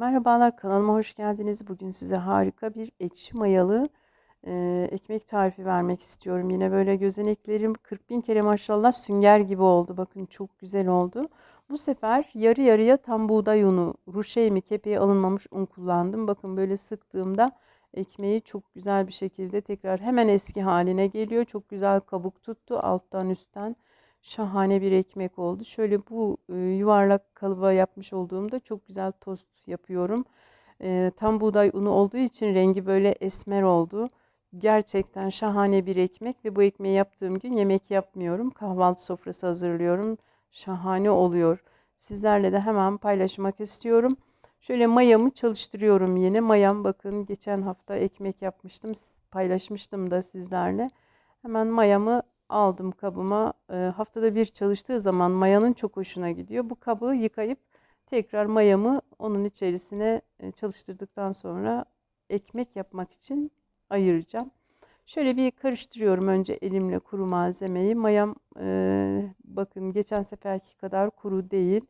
Merhabalar kanalıma hoş geldiniz. Bugün size harika bir ekşi mayalı e, ekmek tarifi vermek istiyorum. Yine böyle gözeneklerim 40 bin kere maşallah sünger gibi oldu. Bakın çok güzel oldu. Bu sefer yarı yarıya tam buğday unu, ruşey mi kepeği alınmamış un kullandım. Bakın böyle sıktığımda ekmeği çok güzel bir şekilde tekrar hemen eski haline geliyor. Çok güzel kabuk tuttu alttan üstten. Şahane bir ekmek oldu. Şöyle bu e, yuvarlak kalıba yapmış olduğumda çok güzel tost yapıyorum. E, tam buğday unu olduğu için rengi böyle esmer oldu. Gerçekten şahane bir ekmek ve bu ekmeği yaptığım gün yemek yapmıyorum. Kahvaltı sofrası hazırlıyorum. Şahane oluyor. Sizlerle de hemen paylaşmak istiyorum. Şöyle mayamı çalıştırıyorum yine. Mayam bakın geçen hafta ekmek yapmıştım. Paylaşmıştım da sizlerle. Hemen mayamı aldım kabıma. E, haftada bir çalıştığı zaman mayanın çok hoşuna gidiyor. Bu kabı yıkayıp tekrar mayamı onun içerisine e, çalıştırdıktan sonra ekmek yapmak için ayıracağım. Şöyle bir karıştırıyorum önce elimle kuru malzemeyi. Mayam e, bakın geçen seferki kadar kuru değil.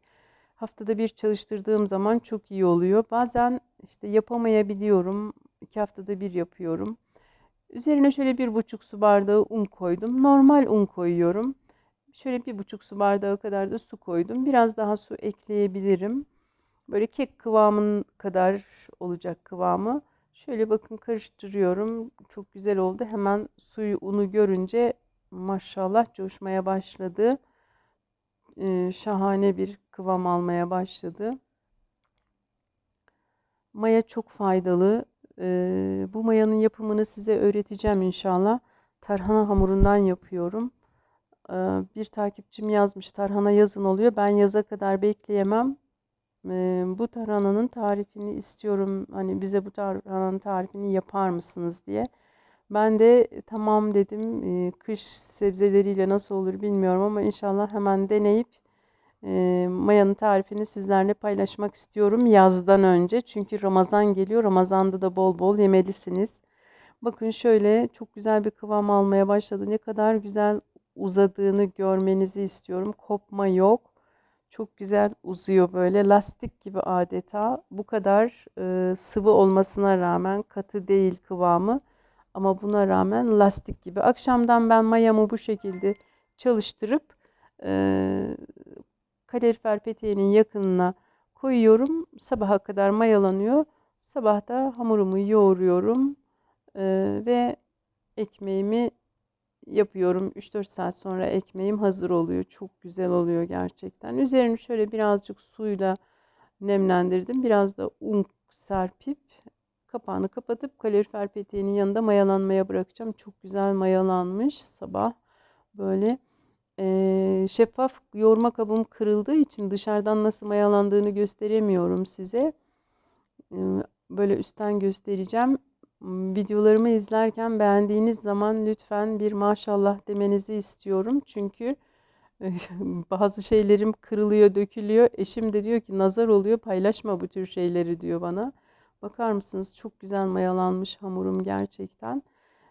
Haftada bir çalıştırdığım zaman çok iyi oluyor. Bazen işte yapamayabiliyorum. İki haftada bir yapıyorum. Üzerine şöyle bir buçuk su bardağı un koydum. Normal un koyuyorum. Şöyle bir buçuk su bardağı kadar da su koydum. Biraz daha su ekleyebilirim. Böyle kek kıvamın kadar olacak kıvamı. Şöyle bakın karıştırıyorum. Çok güzel oldu. Hemen suyu unu görünce maşallah coşmaya başladı. Ee, şahane bir kıvam almaya başladı. Maya çok faydalı. Bu mayanın yapımını size öğreteceğim inşallah. Tarhana hamurundan yapıyorum. Bir takipçim yazmış tarhana yazın oluyor. Ben yaza kadar bekleyemem. Bu tarhananın tarifini istiyorum. Hani bize bu tarhananın tarifini yapar mısınız diye. Ben de tamam dedim. Kış sebzeleriyle nasıl olur bilmiyorum ama inşallah hemen deneyip e, mayanın tarifini sizlerle paylaşmak istiyorum yazdan önce. Çünkü Ramazan geliyor. Ramazanda da bol bol yemelisiniz. Bakın şöyle çok güzel bir kıvam almaya başladı. Ne kadar güzel uzadığını görmenizi istiyorum. Kopma yok. Çok güzel uzuyor böyle lastik gibi adeta. Bu kadar e, sıvı olmasına rağmen katı değil kıvamı. Ama buna rağmen lastik gibi. Akşamdan ben mayamı bu şekilde çalıştırıp e, kalorifer peteğinin yakınına koyuyorum. Sabaha kadar mayalanıyor. Sabah da hamurumu yoğuruyorum ee, ve ekmeğimi yapıyorum. 3-4 saat sonra ekmeğim hazır oluyor. Çok güzel oluyor gerçekten. Üzerini şöyle birazcık suyla nemlendirdim. Biraz da un serpip kapağını kapatıp kalorifer peteğinin yanında mayalanmaya bırakacağım. Çok güzel mayalanmış sabah. Böyle e, şeffaf yoğurma kabım kırıldığı için dışarıdan nasıl mayalandığını gösteremiyorum size. E, böyle üstten göstereceğim. Videolarımı izlerken beğendiğiniz zaman lütfen bir maşallah demenizi istiyorum. Çünkü bazı şeylerim kırılıyor, dökülüyor. Eşim de diyor ki nazar oluyor, paylaşma bu tür şeyleri diyor bana. Bakar mısınız? Çok güzel mayalanmış hamurum gerçekten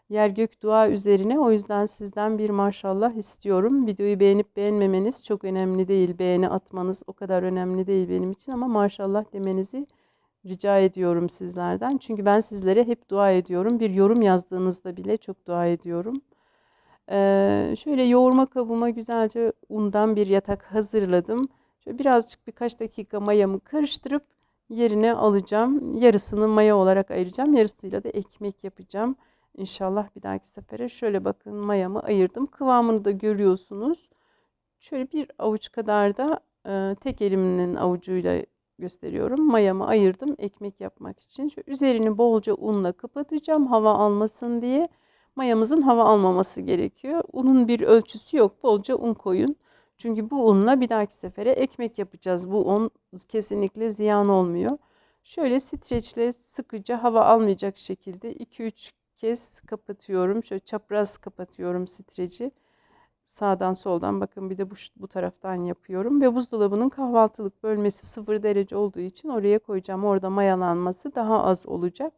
yer gök dua üzerine. O yüzden sizden bir maşallah istiyorum. Videoyu beğenip beğenmemeniz çok önemli değil. Beğeni atmanız o kadar önemli değil benim için ama maşallah demenizi rica ediyorum sizlerden. Çünkü ben sizlere hep dua ediyorum. Bir yorum yazdığınızda bile çok dua ediyorum. Ee, şöyle yoğurma kabıma güzelce undan bir yatak hazırladım. Şöyle birazcık birkaç dakika mayamı karıştırıp yerine alacağım. Yarısını maya olarak ayıracağım. Yarısıyla da ekmek yapacağım. İnşallah bir dahaki sefere şöyle bakın mayamı ayırdım. Kıvamını da görüyorsunuz. Şöyle bir avuç kadar da e, tek eliminin avucuyla gösteriyorum. Mayamı ayırdım ekmek yapmak için. Şu üzerini bolca unla kapatacağım hava almasın diye. Mayamızın hava almaması gerekiyor. Unun bir ölçüsü yok. Bolca un koyun. Çünkü bu unla bir dahaki sefere ekmek yapacağız. Bu un kesinlikle ziyan olmuyor. Şöyle streçle sıkıca hava almayacak şekilde 2-3 kez kapatıyorum. Şöyle çapraz kapatıyorum streci. Sağdan soldan bakın bir de bu, bu taraftan yapıyorum. Ve buzdolabının kahvaltılık bölmesi 0 derece olduğu için oraya koyacağım. Orada mayalanması daha az olacak.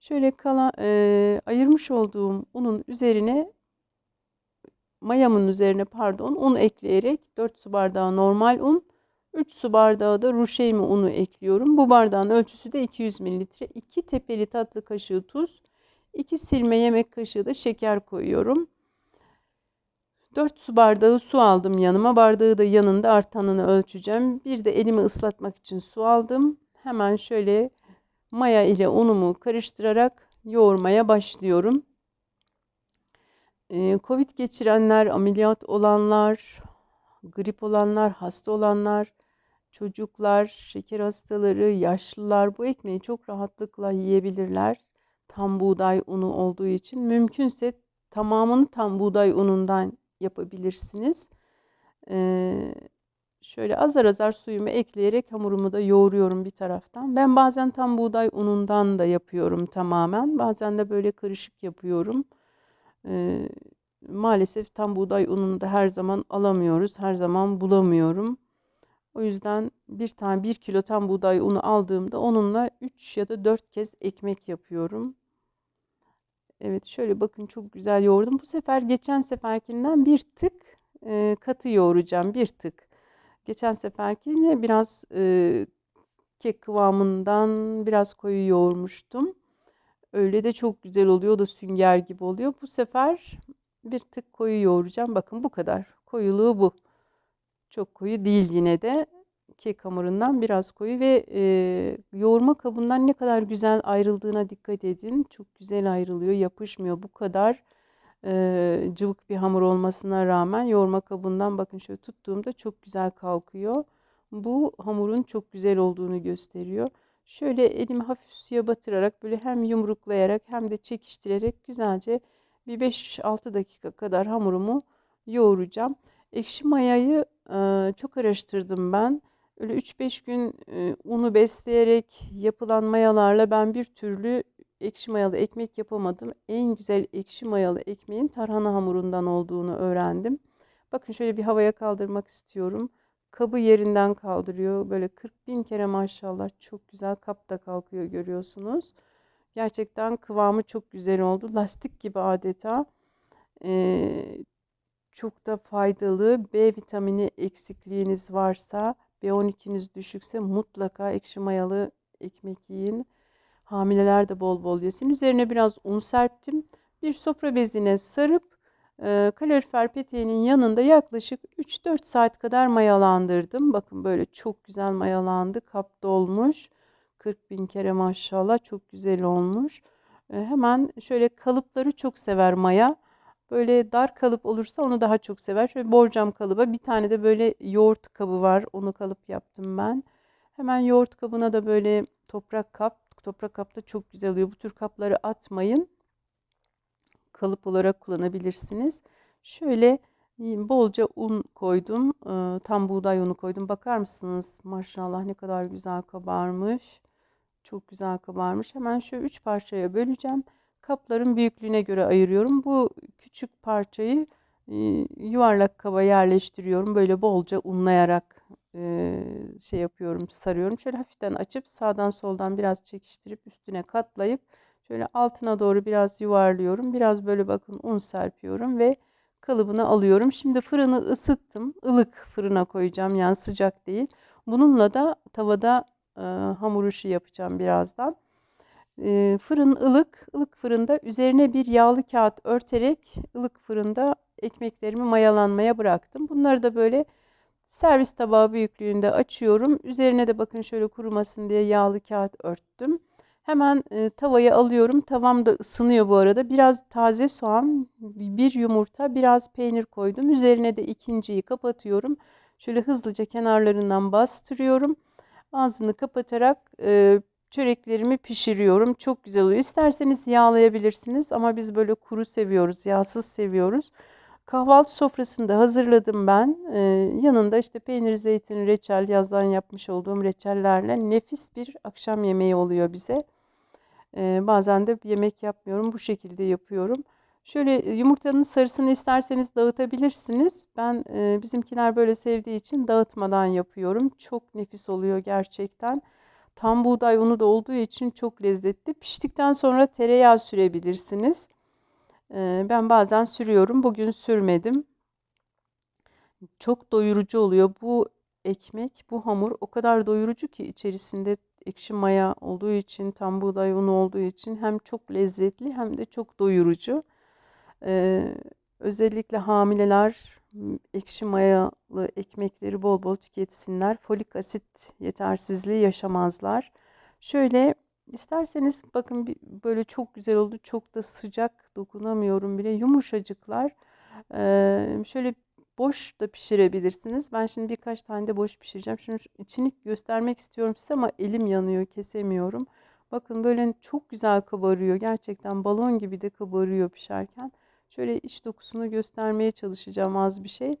Şöyle kala, e, ayırmış olduğum unun üzerine mayamın üzerine pardon un ekleyerek 4 su bardağı normal un 3 su bardağı da ruşeymi unu ekliyorum. Bu bardağın ölçüsü de 200 mililitre. 2 tepeli tatlı kaşığı tuz, 2 silme yemek kaşığı da şeker koyuyorum. 4 su bardağı su aldım yanıma. Bardağı da yanında artanını ölçeceğim. Bir de elimi ıslatmak için su aldım. Hemen şöyle maya ile unumu karıştırarak yoğurmaya başlıyorum. Ee, Covid geçirenler, ameliyat olanlar, grip olanlar, hasta olanlar, çocuklar, şeker hastaları, yaşlılar bu ekmeği çok rahatlıkla yiyebilirler. Tam buğday unu olduğu için mümkünse tamamını tam buğday unundan yapabilirsiniz. Ee, şöyle azar azar suyumu ekleyerek hamurumu da yoğuruyorum bir taraftan. Ben bazen tam buğday unundan da yapıyorum tamamen. Bazen de böyle karışık yapıyorum. Ee, maalesef tam buğday ununu da her zaman alamıyoruz. Her zaman bulamıyorum. O yüzden bir tane bir kilo tam buğday unu aldığımda onunla 3 ya da 4 kez ekmek yapıyorum. Evet şöyle bakın çok güzel yoğurdum. Bu sefer geçen seferkinden bir tık e, katı yoğuracağım. Bir tık. Geçen seferkine biraz e, kek kıvamından biraz koyu yoğurmuştum. Öyle de çok güzel oluyor. O da sünger gibi oluyor. Bu sefer bir tık koyu yoğuracağım. Bakın bu kadar. Koyuluğu bu. Çok koyu değil yine de. Kek hamurundan biraz koyu ve e, yoğurma kabından ne kadar güzel ayrıldığına dikkat edin. Çok güzel ayrılıyor. Yapışmıyor. Bu kadar e, cıvık bir hamur olmasına rağmen yoğurma kabından bakın şöyle tuttuğumda çok güzel kalkıyor. Bu hamurun çok güzel olduğunu gösteriyor. Şöyle elimi hafif suya batırarak böyle hem yumruklayarak hem de çekiştirerek güzelce bir 5-6 dakika kadar hamurumu yoğuracağım. Ekşi mayayı e, çok araştırdım ben. Öyle 3-5 gün e, unu besleyerek yapılan mayalarla ben bir türlü ekşi mayalı ekmek yapamadım. En güzel ekşi mayalı ekmeğin tarhana hamurundan olduğunu öğrendim. Bakın şöyle bir havaya kaldırmak istiyorum. Kabı yerinden kaldırıyor. Böyle 40 bin kere maşallah çok güzel kapta kalkıyor görüyorsunuz. Gerçekten kıvamı çok güzel oldu. Lastik gibi adeta. Ee, çok da faydalı. B vitamini eksikliğiniz varsa, B12'niz düşükse mutlaka ekşi mayalı ekmek yiyin. Hamileler de bol bol yesin. Üzerine biraz un serptim. Bir sofra bezine sarıp e, kalorifer peteğinin yanında yaklaşık 3-4 saat kadar mayalandırdım. Bakın böyle çok güzel mayalandı. Kap dolmuş. 40 bin kere maşallah çok güzel olmuş. E, hemen şöyle kalıpları çok sever maya. Böyle dar kalıp olursa onu daha çok sever. Şöyle borcam kalıba bir tane de böyle yoğurt kabı var. Onu kalıp yaptım ben. Hemen yoğurt kabına da böyle toprak kap. Toprak kapta çok güzel oluyor. Bu tür kapları atmayın. Kalıp olarak kullanabilirsiniz. Şöyle bolca un koydum. E, tam buğday unu koydum. Bakar mısınız? Maşallah ne kadar güzel kabarmış. Çok güzel kabarmış. Hemen şöyle üç parçaya böleceğim. Kapların büyüklüğüne göre ayırıyorum. Bu küçük parçayı e, yuvarlak kaba yerleştiriyorum. Böyle bolca unlayarak e, şey yapıyorum, sarıyorum. Şöyle hafiften açıp sağdan soldan biraz çekiştirip üstüne katlayıp şöyle altına doğru biraz yuvarlıyorum. Biraz böyle bakın un serpiyorum ve kalıbını alıyorum. Şimdi fırını ısıttım. Ilık fırına koyacağım yani sıcak değil. Bununla da tavada e, hamur işi yapacağım birazdan. Fırın ılık, ılık fırında üzerine bir yağlı kağıt örterek ılık fırında ekmeklerimi mayalanmaya bıraktım. Bunları da böyle servis tabağı büyüklüğünde açıyorum. Üzerine de bakın şöyle kurumasın diye yağlı kağıt örttüm. Hemen e, tavaya alıyorum. Tavam da ısınıyor bu arada. Biraz taze soğan, bir yumurta, biraz peynir koydum. Üzerine de ikinciyi kapatıyorum. Şöyle hızlıca kenarlarından bastırıyorum. Ağzını kapatarak çöreklerimi pişiriyorum. Çok güzel oluyor. İsterseniz yağlayabilirsiniz ama biz böyle kuru seviyoruz, yağsız seviyoruz. Kahvaltı sofrasında hazırladım ben. Ee, yanında işte peynir, zeytin, reçel, yazdan yapmış olduğum reçellerle nefis bir akşam yemeği oluyor bize. Ee, bazen de yemek yapmıyorum, bu şekilde yapıyorum. Şöyle yumurtanın sarısını isterseniz dağıtabilirsiniz. Ben e, bizimkiler böyle sevdiği için dağıtmadan yapıyorum. Çok nefis oluyor gerçekten. Tam buğday unu da olduğu için çok lezzetli. Piştikten sonra tereyağı sürebilirsiniz. Ee, ben bazen sürüyorum. Bugün sürmedim. Çok doyurucu oluyor. Bu ekmek. Bu hamur o kadar doyurucu ki içerisinde ekşi maya olduğu için, tam buğday unu olduğu için hem çok lezzetli hem de çok doyurucu. Ee, özellikle hamileler ekşi mayalı ekmekleri bol bol tüketsinler. Folik asit yetersizliği yaşamazlar. Şöyle isterseniz bakın böyle çok güzel oldu. Çok da sıcak dokunamıyorum bile. Yumuşacıklar. Ee, şöyle boş da pişirebilirsiniz. Ben şimdi birkaç tane de boş pişireceğim. Şunu şu içini göstermek istiyorum size ama elim yanıyor, kesemiyorum. Bakın böyle çok güzel kabarıyor. Gerçekten balon gibi de kabarıyor pişerken. Şöyle iç dokusunu göstermeye çalışacağım az bir şey.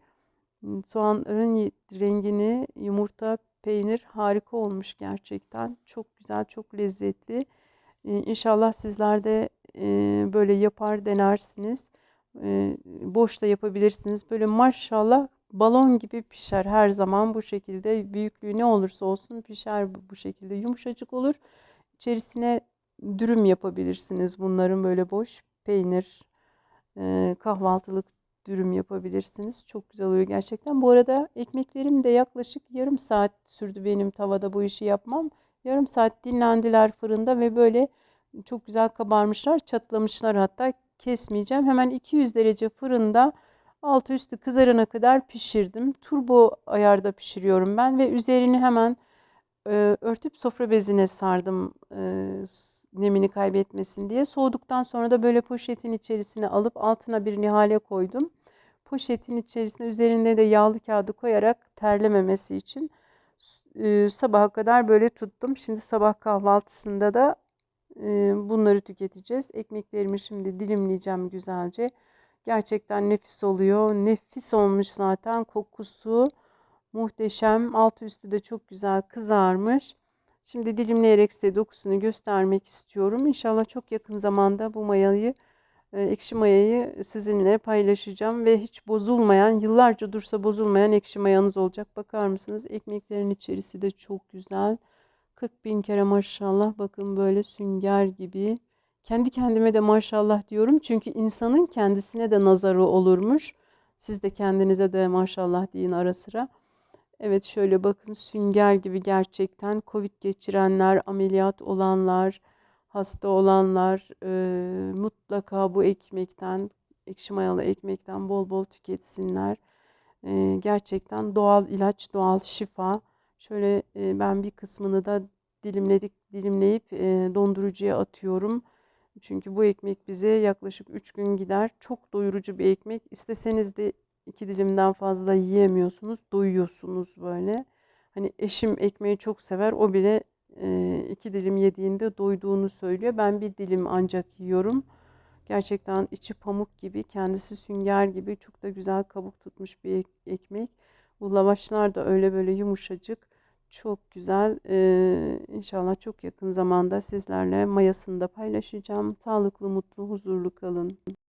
Soğanların rengini, yumurta, peynir harika olmuş gerçekten. Çok güzel, çok lezzetli. İnşallah sizler de e, böyle yapar denersiniz. Boş da yapabilirsiniz. Böyle maşallah balon gibi pişer her zaman bu şekilde. Büyüklüğü ne olursa olsun pişer bu şekilde. Yumuşacık olur. İçerisine dürüm yapabilirsiniz. Bunların böyle boş peynir, kahvaltılık dürüm yapabilirsiniz. Çok güzel oluyor gerçekten. Bu arada ekmeklerim de yaklaşık yarım saat sürdü benim tavada bu işi yapmam. Yarım saat dinlendiler fırında ve böyle çok güzel kabarmışlar, çatlamışlar hatta. Kesmeyeceğim. Hemen 200 derece fırında altı üstü kızarana kadar pişirdim. Turbo ayarda pişiriyorum ben ve üzerini hemen e, örtüp sofra bezine sardım e, nemini kaybetmesin diye. Soğuduktan sonra da böyle poşetin içerisine alıp altına bir nihale koydum. Poşetin içerisine üzerinde de yağlı kağıdı koyarak terlememesi için e, sabaha kadar böyle tuttum. Şimdi sabah kahvaltısında da e, bunları tüketeceğiz. Ekmeklerimi şimdi dilimleyeceğim güzelce. Gerçekten nefis oluyor. Nefis olmuş zaten kokusu. Muhteşem. Altı üstü de çok güzel kızarmış. Şimdi dilimleyerek size dokusunu göstermek istiyorum. İnşallah çok yakın zamanda bu mayayı, e, ekşi mayayı sizinle paylaşacağım ve hiç bozulmayan, yıllarca dursa bozulmayan ekşi mayanız olacak. Bakar mısınız? Ekmeklerin içerisi de çok güzel. 40 bin kere maşallah. Bakın böyle sünger gibi. Kendi kendime de maşallah diyorum. Çünkü insanın kendisine de nazarı olurmuş. Siz de kendinize de maşallah deyin ara sıra. Evet şöyle bakın sünger gibi gerçekten Covid geçirenler, ameliyat olanlar, hasta olanlar e, mutlaka bu ekmekten, ekşi mayalı ekmekten bol bol tüketsinler. E, gerçekten doğal ilaç, doğal şifa. Şöyle e, ben bir kısmını da dilimledik, dilimleyip e, dondurucuya atıyorum. Çünkü bu ekmek bize yaklaşık 3 gün gider. Çok doyurucu bir ekmek. İsteseniz de iki dilimden fazla yiyemiyorsunuz. Doyuyorsunuz böyle. Hani eşim ekmeği çok sever. O bile e, iki dilim yediğinde doyduğunu söylüyor. Ben bir dilim ancak yiyorum. Gerçekten içi pamuk gibi, kendisi sünger gibi çok da güzel kabuk tutmuş bir ek- ekmek. Bu lavaşlar da öyle böyle yumuşacık. Çok güzel. Ee, İnşallah çok yakın zamanda sizlerle mayasını da paylaşacağım. Sağlıklı, mutlu, huzurlu kalın.